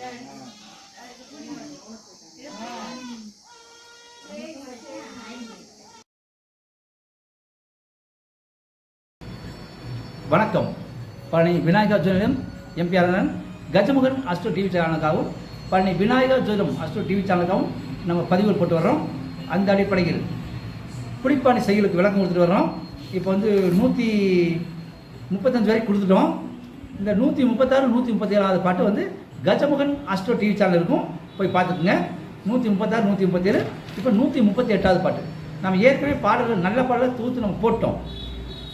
வணக்கம். பழனி விநாயகா ஜோதிடம் MPR Gajamukan astro TV சேனலுக்காகவும் பழனி விநாயகா ஜோதிடம் அஸ்டோ டிவி சேனலுக்காகவும் நம்ம பதிவுகள் போட்டு வர்றோம். அந்த அடிப்படையில் புளிப்பாணி செயலுக்கு விளக்கம் கொடுத்துட்டு வர்றோம். இப்போ வந்து நூற்றி முப்பத்தஞ்சு வரைக்கும் கொடுத்துட்டோம். இந்த நூற்றி முப்பத்தாறு நூற்றி முப்பத்தி ஏழாவது பாட்டு வந்து கஜமுகன் அஸ்ட்ரோ டிவி சேனல் இருக்கும். போய் பார்த்துக்குங்க. நூற்றி முப்பத்தாறு நூற்றி முப்பத்தேழு இப்போ நூற்றி முப்பத்தி எட்டாவது பாட்டு. நம்ம ஏற்கனவே பாடல்கள் நல்ல பாடலை தூத்து நம்ம போட்டோம்.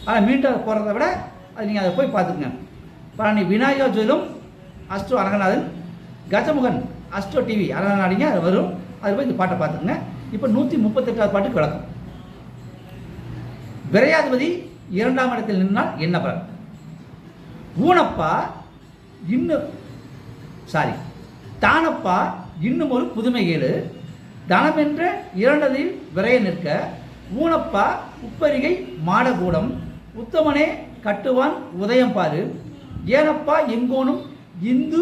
ஆனால் மீண்டும் அதை போடுறத விட அது நீங்கள் அதை போய் பார்த்துக்குங்க. பழனி விநாயகா ஜோதிடம் astro Aranganathan Gajamukan astro TV அரங்கநாடிங்க அது வரும். அது போய் இந்த பாட்டை பார்த்துக்குங்க. இப்போ நூற்றி முப்பத்தெட்டாவது பாட்டுக்கு விளக்கம். விரையாதிபதி இரண்டாம் இடத்தில் நின்றால் என்ன பலன்? ஊனப்பா இன்னும் சாரி. தானப்பா இன்னும் ஒரு புதுமை கேளு தனமென்ற இரண்டதில் விரைய நிற்க ஊனப்பா உப்பரிகை மாடகூடம் உத்தமனே கட்டுவான் உதயம் பாரு. ஏனப்பா எங்கோனும் இந்து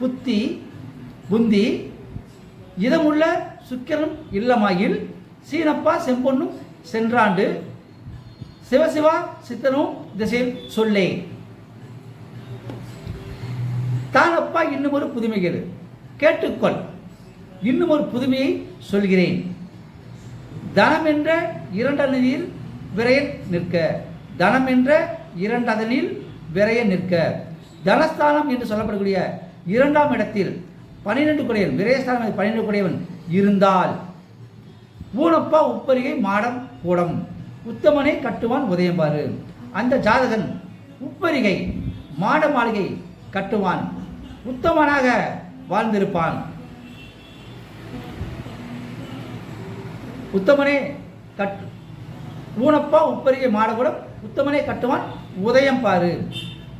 புத்தி புந்தி இதமுள்ள சுக்கிரன் இல்லமாயில் சீனப்பா செம்பொன்னும் சென்றாண்டு சிவசிவா சித்தனும் திசையில் சொல்லே. தானப்பா இன்னும் ஒரு புதுமை கேளு கேட்டுக்கொள். இன்னும் ஒரு புதுமையை சொல்கிறேன். தனம் என்ற இரண்டனில் விரைய நிற்க. தனம் என்ற இரண்டதனில் விரைய நிற்க. தனஸ்தானம் என்று சொல்லப்படக்கூடிய இரண்டாம் இடத்தில் பன்னிரெண்டு குடையவன் விரயஸ்தானம் பன்னிரெண்டு குடையவன் இருந்தால் ஊனப்பா உப்பரிகை மாடம் கூடம். உத்தமனை கட்டுவான் உதயம்பாரு அந்த ஜாதகன் உப்பரிகை மாட மாளிகை கட்டுவான். உத்தமனாக வாழ்ந்திருப்பான். உத்தமனே கட் ஊனப்பா உப்பரிகை மாடகுடம் உத்தமனே கட்டுவான் உதயம் பாரு.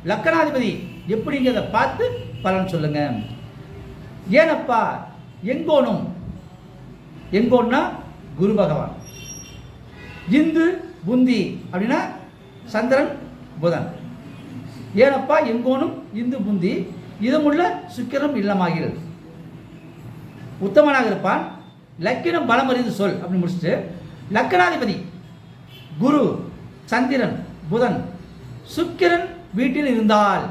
லக்கணாதிபதி எப்படிங்கிறத பார்த்து பலன் சொல்லுங்க. ஏனப்பா எங்கோனும் எங்கோன்னா குரு பகவான். இந்து புந்தி அப்படின்னா சந்திரன் புதன். ஏனப்பா எங்கோனும் இந்து புந்தி இதுமுள்ள சுக்கிரம் இல்லமாகிறது. உத்தமனாக இருப்பான். லக்கினம் பலம் அறிந்து சொல் அப்படின்னு முடிச்சுட்டு லக்கணாதிபதி குரு சந்திரன் புதன் சுக்கிரன் வீட்டில் இருந்தால்.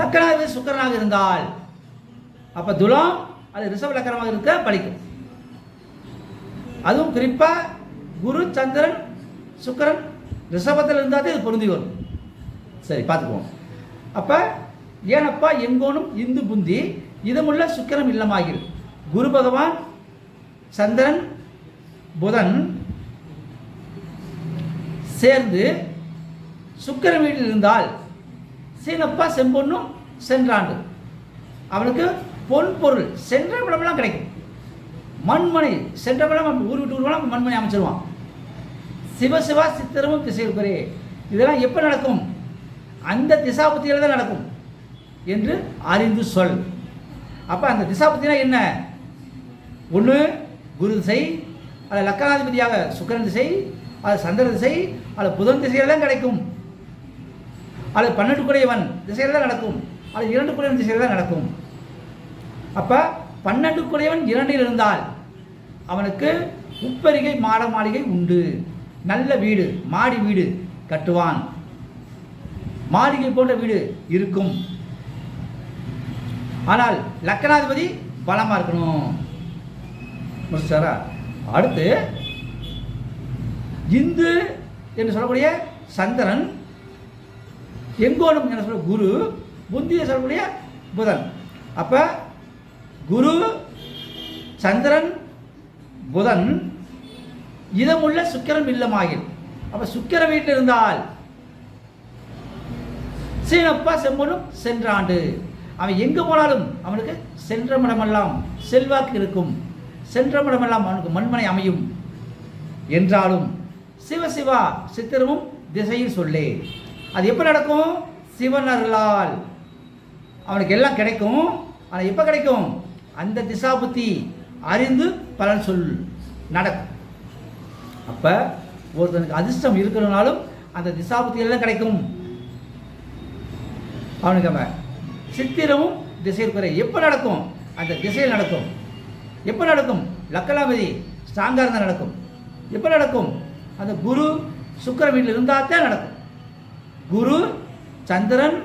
லக்கணாதிபதி சுக்கரனாக இருந்தால். அப்ப துலாம் அது ரிஷப லக்கணமாக இருக்க படிக்கும் அதுவும் குறிப்பா குரு சந்திரன் சுக்கரன் ரிஷபத்தில் இருந்தால் தான் இது பொருந்தி வரும். சரி பார்த்துக்குவோம். அப்போ ஏனப்பா எங்கோனும் இந்து புந்தி இதமுள்ள சுக்கிரம் இல்லமாகில். குரு பகவான் சந்திரன் புதன் சேர்ந்து சுக்கிர வீட்டில் இருந்தால் சீனப்பா செம்பொன்னும் சென்றாண்டு. அவனுக்கு பொன் பொருள் சென்ற படமெல்லாம் கிடைக்கும். மண்மனை சென்ற படம் ஊர் விட்டு ஊர்வலம் மண்மனை அமைச்சிருவான். சிவசிவா சித்திரமும் திசைக்குறே இதெல்லாம் எப்போ நடக்கும்? அந்த திசாபுத்தியில் தான் நடக்கும் என்று அறிந்து சொல். அப்போ அந்த திசாபுத்தினா என்ன? ஒன்று குரு திசை அது லக்கணாதிபதியாக சுக்கரன் திசை அது சந்திர திசை அது புதன் திசையில் தான் கிடைக்கும். அது பன்னெண்டு குடையவன் திசையில் தான் நடக்கும். அது இரண்டு குடையவன் திசையில் தான் நடக்கும். அப்போ பன்னெண்டு குடையவன் இரண்டில் இருந்தால் அவனுக்கு உப்பரிகை மாட மாளிகை உண்டு. நல்ல வீடு மாடி வீடு கட்டுவான். மாளிகை போன்ற வீடு இருக்கும். ஆனால் லக்கணாதிபதி பலமாக இருக்கணும். முடிச்சாரா? அடுத்து இந்து என்று சொல்லக்கூடிய சந்திரன் எங்கோணும் என்ன சொல்ல குரு புந்தியை சொல்லக்கூடிய புதன். அப்போ குரு சந்திரன் புதன் இதமுள்ள சுக்கிரன் இல்லமாகில் அப்போ சுக்கர வீட்டில் இருந்தால் சீனப்பா சென்ற ஆண்டு. அவன் எங்கே போனாலும் அவனுக்கு சென்ற மடமெல்லாம் செல்வாக்கு இருக்கும். சென்ற மடமெல்லாம் அவனுக்கு மண்மனை அமையும். என்றாலும் சிவசிவா சித்திரமும் திசையும் சொல்லே. அது எப்போ நடக்கும்? சிவன் அருளால் அவனுக்கு எல்லாம் கிடைக்கும். ஆனால் எப்போ கிடைக்கும்? அந்த திசா புத்தி அறிந்து பலன் சொல் நடக்கும். அப்போ ஒருத்தனுக்கு அதிர்ஷ்டம் இருக்கிறனாலும் அந்த திசா புத்தி எல்லாம் கிடைக்கும். அவனுக்கு அவன் சித்திரமும் திசையில் குறை எப்போ நடக்கும்? அந்த திசையில் நடக்கும். எப்போ நடக்கும்? லக்கலாபதி ஸ்ட்ராங்காக இருந்தால் நடக்கும். எப்போ நடக்கும்? அந்த குரு சுக்கிர வீட்டில் இருந்தால் தான் நடக்கும். குரு சந்திரன்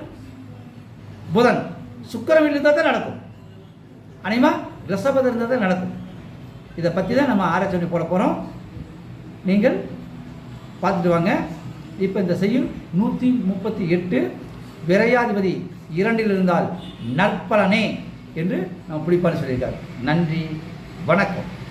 புதன் சுக்கிர வீட்டில் இருந்தால் தான் நடக்கும். அனைமா ரிஷபத்தில் இருந்தால் தான் நடக்கும். இதை பற்றி தான் நம்ம ஆராய்ச்சி பண்ணி போட போகிறோம் நீங்கள் பார்த்துட்டு வாங்க. இப்போ இந்த செய்யும் நூற்றி முப்பத்தி எட்டு விரையாதிபதி இரண்டில் இருந்தால் நற்பலனே என்று நம்ம பிடிப்பான்னு சொல்லியிருக்கார். நன்றி வணக்கம்.